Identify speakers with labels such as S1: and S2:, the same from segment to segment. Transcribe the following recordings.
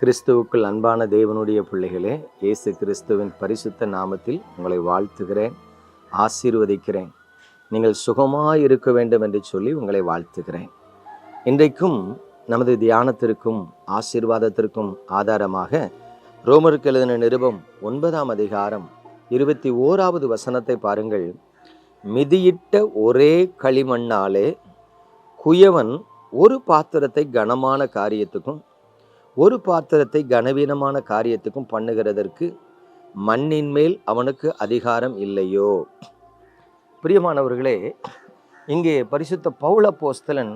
S1: கிறிஸ்துவுக்குள் அன்பான தேவனுடைய பிள்ளைகளே இயேசு கிறிஸ்துவின் பரிசுத்த நாமத்தில் உங்களை வாழ்த்துகிறேன் ஆசீர்வதிக்கிறேன். நீங்கள் சுகமாக இருக்க வேண்டும் என்று சொல்லி உங்களை வாழ்த்துகிறேன். இன்றைக்கும் நமது தியானத்திற்கும் ஆசீர்வாதத்திற்கும் ஆதாரமாக ரோமருக்கு எழுதின நிருபம் ஒன்பதாம் அதிகாரம் இருபத்தி ஓராவது வசனத்தை பாருங்கள். மிதியிட்ட ஒரே களிமண்ணாலே குயவன் ஒரு பாத்திரத்தை கனமான காரியத்துக்கும் ஒரு பாத்திரத்தை கனவீனமான காரியத்துக்கும் பண்ணுகிறதற்கு மண்ணின் மேல் அவனுக்கு அதிகாரம் இல்லையோ? பிரியமானவர்களே இங்கே பரிசுத்த பவுல போஸ்தலன்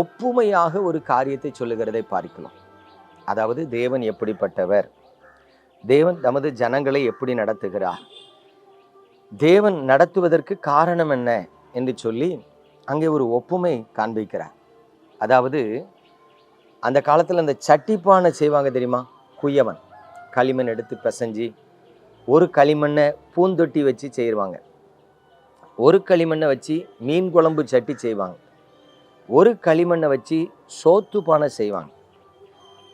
S1: ஒப்புமையாக ஒரு காரியத்தை சொல்லுகிறதை பார்க்கலாம் அதாவது தேவன் எப்படிப்பட்டவர்? தேவன் தமது ஜனங்களை எப்படி நடத்துகிறார்? தேவன் நடத்துவதற்கு காரணம் என்ன? என்று சொல்லி அங்கே ஒரு ஒப்புமை காண்பிக்கிறார். அதாவது அந்த காலத்தில் அந்த சட்டிப்பானை செய்வாங்க தெரியுமா? குயவன் களிமண் எடுத்து பிசைஞ்சு ஒரு களிமண்ணை பூந்தொட்டி வச்சு செய்வாங்க. ஒரு களிமண்ணை வச்சு மீன் குழம்பு சட்டி செய்வாங்க. ஒரு களிமண்ணை வச்சு சோத்து பானை செய்வாங்க.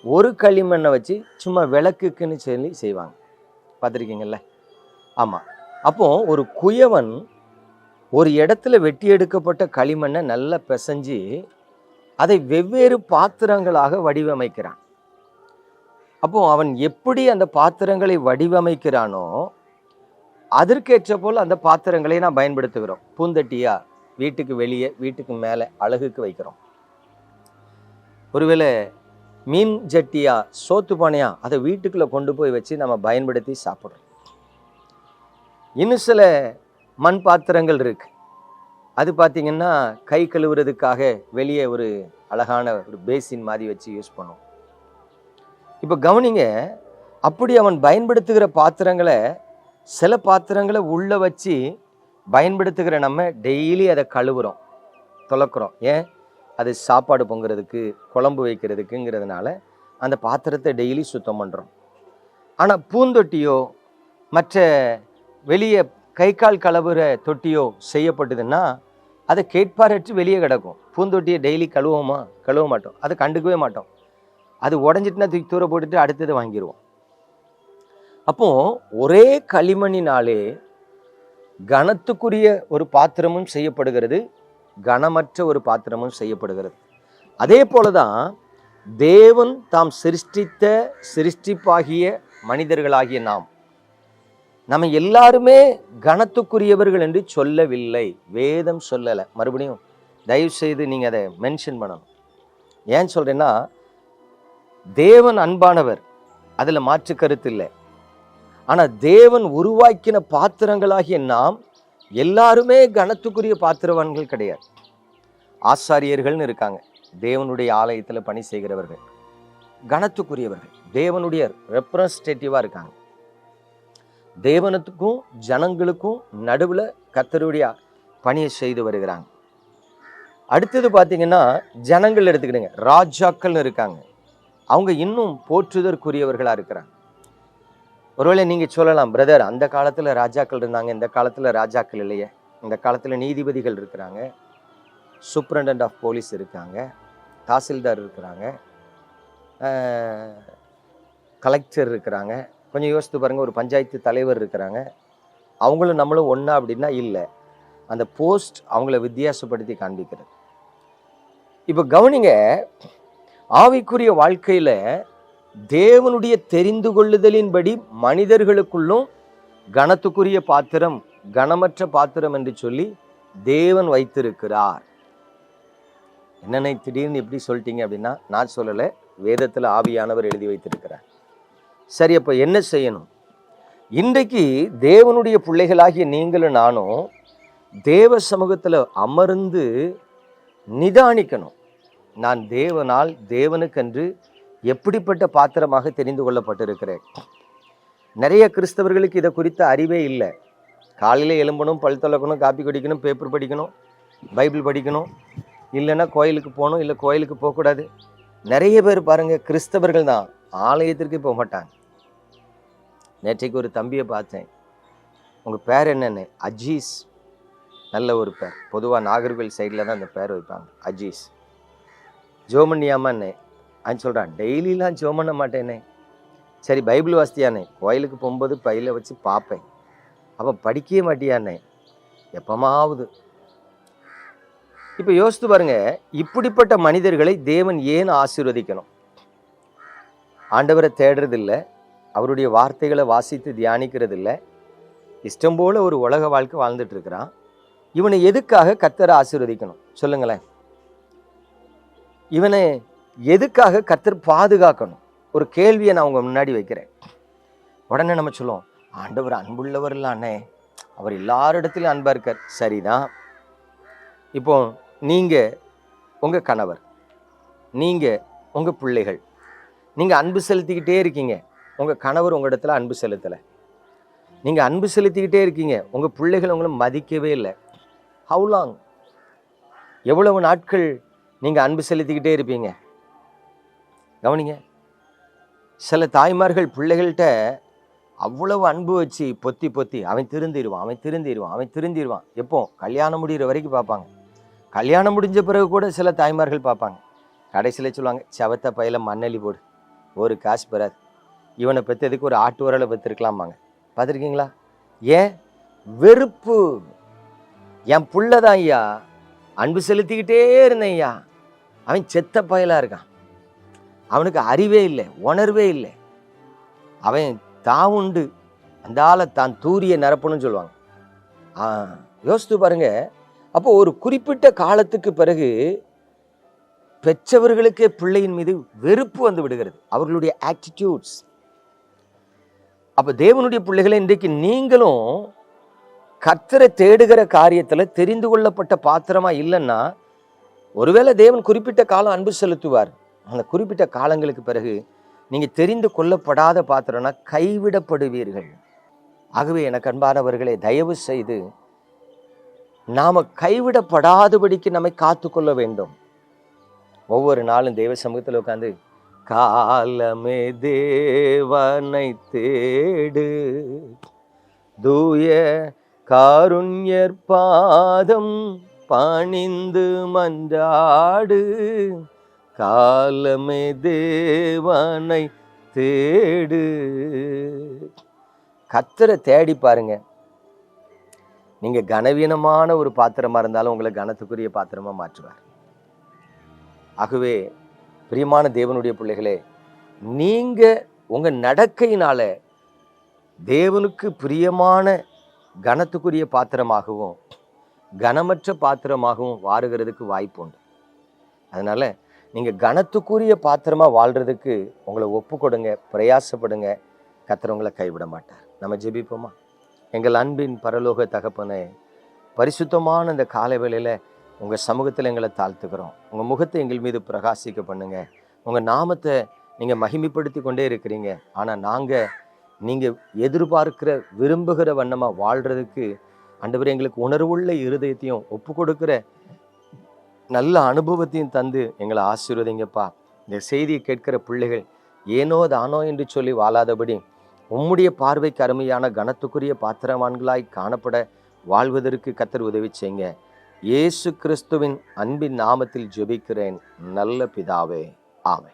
S1: ஒரு களிமண்ணை வச்சு சும்மா விளக்குக்குன்னு சொல்லி செய்வாங்க. பார்த்துருக்கீங்கல்ல? ஆமாம் அப்போது ஒரு குயவன் ஒரு இடத்துல வெட்டி எடுக்கப்பட்ட களிமண்ணை நல்லா பிசைஞ்சு அதை வெவ்வேறு பாத்திரங்களாக வடிவமைக்கிறான். அப்போ அவன் எப்படி அந்த பாத்திரங்களை வடிவமைக்கிறானோ அதற்கேற்ற போல் அந்த பாத்திரங்களை நான் பயன்படுத்துகிறோம். பூந்தட்டியா வீட்டுக்கு வெளியே வீட்டுக்கு மேலே அழகுக்கு வைக்கிறோம். ஒருவேளை மீன் ஜட்டியா சோத்து பானையா அதை வீட்டுக்குள்ளே கொண்டு போய் வச்சு நம்ம பயன்படுத்தி சாப்பிட்றோம். இன்னும் சில மண் பாத்திரங்கள் இருக்குது அது பார்த்தீங்கன்னா கை கழுவுறதுக்காக வெளியே ஒரு அழகான ஒரு பேசின் மாதிரி வச்சு யூஸ் பண்ணுவோம். இப்போ கவனிங்க அப்படி அவன் பயன்படுத்துகிற பாத்திரங்களை சில பாத்திரங்களை உள்ளே வச்சு பயன்படுத்துகிற நம்ம டெய்லி அதை கழுவுறோம் துளக்குறோம் ஏன்? அது சாப்பாடு பொங்குறதுக்கு குழம்பு வைக்கிறதுக்குங்கிறதுனால அந்த பாத்திரத்தை டெய்லி சுத்தம் பண்ணுறோம் ஆனால் பூந்தொட்டியோ மற்ற வெளியே கை கால் கழுவுற தொட்டியோ செய்யப்பட்டதுன்னா அதை கேட்பாரற்று வெளியே கிடக்கும். பூந்தொட்டியை டெய்லி கழுவோமா? கழுவ மாட்டோம். அதை கண்டுக்கவே மாட்டோம். அது உடஞ்சிட்டுனா தூக்கி தூர போட்டுட்டு அடுத்தது வாங்கிடுவோம் அப்போ ஒரே களிமண்ணினாலே கனத்துக்குரிய ஒரு பாத்திரமும் செய்யப்படுகிறது கனமற்ற ஒரு பாத்திரமும் செய்யப்படுகிறது. அதே போலதான் தேவன் தாம் சிருஷ்டித்த சிருஷ்டிப்பாகிய மனிதர்களாகிய நாம் நம்ம எல்லாருமே கனத்துக்குரியவர்கள் என்று சொல்லவில்லை. வேதம் சொல்லலை. மறுபடியும் தயவு செய்து நீங்கள் அதை மென்ஷன் பண்ணணும். ஏன் சொல்கிறேன்னா தேவன் அன்பானவர். அதில் மாற்று கருத்து இல்லை. ஆனால் தேவன் உருவாக்கின பாத்திரங்களாகிய நாம் எல்லாருமே கனத்துக்குரிய பாத்திரவான்கள் கிடையாது. ஆசாரியர்கள்னு இருக்காங்க. தேவனுடைய ஆலயத்தில் பணி செய்கிறவர்கள். கனத்துக்குரியவர்கள். தேவனுடைய ரெப்ரஸன்டேட்டிவாக இருக்காங்க. தேவனத்துக்கும் ஜனங்களுக்கும் நடுவில் கத்தருடைய பணியை செய்து வருகிறாங்க. அடுத்தது பார்த்தீங்கன்னா ஜனங்கள் எடுத்துக்கிடுங்க. ராஜாக்கள்னு இருக்காங்க. அவங்க இன்னும் போற்றுதற்குரியவர்களாக இருக்கிறாங்க. ஒருவேளை நீங்கள் சொல்லலாம் பிரதர் அந்த காலத்தில் ராஜாக்கள் இருந்தாங்க இந்த காலத்தில் ராஜாக்கள் இல்லையே. இந்த காலத்தில் நீதிபதிகள் இருக்கிறாங்க. சூப்ரண்டன்ட் ஆஃப் போலீஸ் இருக்காங்க. தாசில்தார் இருக்கிறாங்க. கலெக்டர் இருக்கிறாங்க. கொஞ்சம் யோசித்து பாருங்கள் ஒரு பஞ்சாயத்து தலைவர் இருக்கிறாங்க. அவங்களும் நம்மளும் ஒன்றா அப்படின்னா இல்லை. அந்த போஸ்ட் அவங்கள வித்தியாசப்படுத்தி காண்பிக்கிறது. இப்போ கவனிங்க ஆவிக்குரிய வாழ்க்கையில் தேவனுடைய தெரிந்து கொள்ளுதலின்படி மனிதர்களுக்குள்ளும் கனத்துக்குரிய பாத்திரம் கனமற்ற பாத்திரம் என்று சொல்லி தேவன் வைத்திருக்கிறார். என்னென்ன திடீர்னு எப்படி சொல்லிட்டீங்க அப்படின்னா நான் சொல்லலை வேதத்தில் ஆவியானவர் எழுதி வைத்திருக்கிறார். சரி அப்போ என்ன செய்யணும்? இன்றைக்கு தேவனுடைய பிள்ளைகளாகிய நீங்களும் நானும் தேவ சமூகத்தில் அமர்ந்து நிதானிக்கணும். நான் தேவனால் தேவனுக்கென்று எப்படிப்பட்ட பாத்திரமாக தெரிந்து கொள்ளப்பட்டிருக்கிறேன். நிறைய கிறிஸ்தவர்களுக்கு இதை குறித்த அறிவே இல்லை. காலையில் எலும்பணும் பல் தொலக்கணும் காப்பி குடிக்கணும் பேப்பர் படிக்கணும் பைபிள் படிக்கணும். இல்லைன்னா கோயிலுக்கு போகணும் இல்லை கோயிலுக்கு போகக்கூடாது. நிறைய பேர் பாருங்கள் கிறிஸ்தவர்கள் தான். ஆலயத்திற்கு போக மாட்டாங்க நேற்றைக்கு ஒரு தம்பியை பார்த்தேன். உங்கள் பேர் என்னென்னு? அஜீஸ். நல்ல ஒரு பேர். பொதுவாக நாகர்கோவில் சைடில் தான் அந்த பேர் வைப்பாங்க. அஜீஸ். ஜோமன்யாமான்னு. அவன் சொல்கிறான் டெய்லிலாம் ஜெபம் பண்ண மாட்டேனே. சரி பைபிள் வாசித்தியானே? கோயிலுக்கு போகும்போது பையில வச்சு பார்ப்பேன். அப்போ படிக்கவே மாட்டியானே? எப்பமாவது. இப்போ யோசித்து பாருங்க இப்படிப்பட்ட மனிதர்களை தேவன் ஏன் ஆசீர்வதிக்கணும்? ஆண்டவரை தேடுறதில்ல அவருடைய வார்த்தைகளை வாசித்து தியானிக்கிறது இல்லை இஷ்டம் போல ஒரு உலக வாழ்க்கை வாழ்ந்துட்டு இருக்கிறான் இவனை எதுக்காக கத்தரை ஆசீர்வதிக்கணும்? சொல்லுங்களேன். இவனை எதுக்காக கத்தர் பாதுகாக்கணும்? ஒரு கேள்வியை நான் உங்கள் முன்னாடி வைக்கிறேன். உடனே நம்ம சொல்லுவோம் ஆண்டவர் அன்புள்ளவர் அண்ணே அவர் எல்லாரிடத்துலையும் அன்பாக இருக்கார். சரிதான். இப்போ நீங்க உங்க கணவர் நீங்க உங்க பிள்ளைகள் நீங்க அன்பு செலுத்திக்கிட்டே இருக்கீங்க. உங்கள் கணவர் உங்களிடத்தில் இடத்துல அன்பு செலுத்தலை. நீங்கள் அன்பு செலுத்திக்கிட்டே இருக்கீங்க. உங்கள் பிள்ளைகள் உங்களை மதிக்கவே இல்லை. ஹவு லாங் எவ்வளவு நாட்கள் நீங்கள் அன்பு செலுத்திக்கிட்டே இருப்பீங்க? கவனிங்க. சில தாய்மார்கள் பிள்ளைகள்கிட்ட அவ்வளவு அன்பு வச்சு பொத்தி பொத்தி அவன் திருந்திடுவான் அவன் திருந்திடுவான் அவன் திருந்திடுவான். எப்போ? கல்யாணம் முடிகிற வரைக்கும் பார்ப்பாங்க. கல்யாணம் முடிஞ்ச பிறகு கூட சில தாய்மார்கள் பார்ப்பாங்க. கடைசியில் சொல்லுவாங்க செவத்த பையில் மண்ணலி போடு. ஒரு காசு பெறாது. இவனை பெற்றதுக்கு ஒரு ஆட்டு உரலை பெற்றிருக்கலாமாங்க பார்த்துருக்கீங்களா? ஏன்? வெறுப்பு. என் புள்ளதான் ஐயா. அன்பு செலுத்திக்கிட்டே இருந்தேன் ஐயா. அவன் செத்த பயலாக இருக்கான். அவனுக்கு அறிவே இல்லை உணர்வே இல்லை. அவன் தான் உண்டு. அந்த ஆளை தான் தூரிய நிரப்பணும்னு சொல்லுவாங்க. யோசித்து பாருங்க. அப்போ ஒரு குறிப்பிட்ட காலத்துக்கு பிறகு பெற்றவர்களுக்கே பிள்ளையின் மீது வெறுப்பு வந்து விடுகிறது. அவர்களுடைய ஆட்டிடியூட்ஸ் அப்போ தேவனுடைய பிள்ளைகளை இன்றைக்கு நீங்களும் கத்தரை தேடுகிற காரியத்தில் தெரிந்து கொள்ளப்பட்ட பாத்திரமா இல்லைன்னா ஒருவேளை தேவன் குறிப்பிட்ட காலம் அன்பு செலுத்துவார். அந்த குறிப்பிட்ட காலங்களுக்கு பிறகு நீங்கள் தெரிந்து கொள்ளப்படாத பாத்திரம்னா கைவிடப்படுவீர்கள். ஆகவே எனக்கு அன்பானவர்களே தயவு செய்து நாம் கைவிடப்படாதபடிக்கு நம்மை காத்துக்கொள்ள வேண்டும். ஒவ்வொரு நாளும் தெய்வ சமூகத்தில் உட்காந்து காலமே தேவனை தேடு. தூய காருண்யர் பாதம் பணிந்து மன்றாடு. காலமே தேவனை தேடு. கத்தரை தேடி பாருங்க. நீங்க கனவீனமான ஒரு பாத்திரமா இருந்தாலும் உங்களை கனத்துக்குரிய பாத்திரமா மாற்றுவார். ஆகவே பிரியமான தேவனுடைய பிள்ளைகளே நீங்கள் உங்கள் நடக்கையினால தேவனுக்கு பிரியமான கனத்துக்குரிய பாத்திரமாகவும் கனமற்ற பாத்திரமாகவும் வாருகிறதுக்கு வாய்ப்பு உண்டு. அதனால் நீங்கள் கனத்துக்குரிய பாத்திரமாக வாழ்கிறதுக்கு உங்களை ஒப்பு கொடுங்க பிரயாசப்படுங்க கத்துறவங்களை கைவிட மாட்டார். நம்ம ஜெபிப்போமா? எங்கள் அன்பின் பரலோக தகப்பனை பரிசுத்தமான இந்த காலை வேளையில் உங்கள் சமூகத்தில் எங்களை தாழ்த்துக்கிறோம். உங்கள் முகத்தை எங்கள் மீது பிரகாசிக்க பண்ணுங்கள் உங்கள் நாமத்தை நீங்கள் மகிமைப்படுத்தி கொண்டே இருக்கிறீங்க. ஆனால் நாங்கள் நீங்கள் எதிர்பார்க்கிற விரும்புகிற வண்ணமாக வாழ்கிறதுக்கு அண்டவர் எங்களுக்கு உணர்வுள்ள இருதயத்தையும் ஒப்பு கொடுக்குற நல்ல அனுபவத்தையும் தந்து எங்களை ஆசீர்வதிங்கப்பா. இந்த செய்தியை கேட்கிற பிள்ளைகள் ஏனோ தானோ என்று சொல்லி வாழாதபடி உம்முடைய பார்வைக்கு அருமையான கனத்துக்குரிய பாத்திரவான்களாய் காணப்பட வாழ்வதற்கு கத்தர் உதவி செய்யுங்க. இயேசு கிறிஸ்துவின் அன்பின் நாமத்தில் ஜெபிக்கிறேன். நல்ல பிதாவே. ஆமை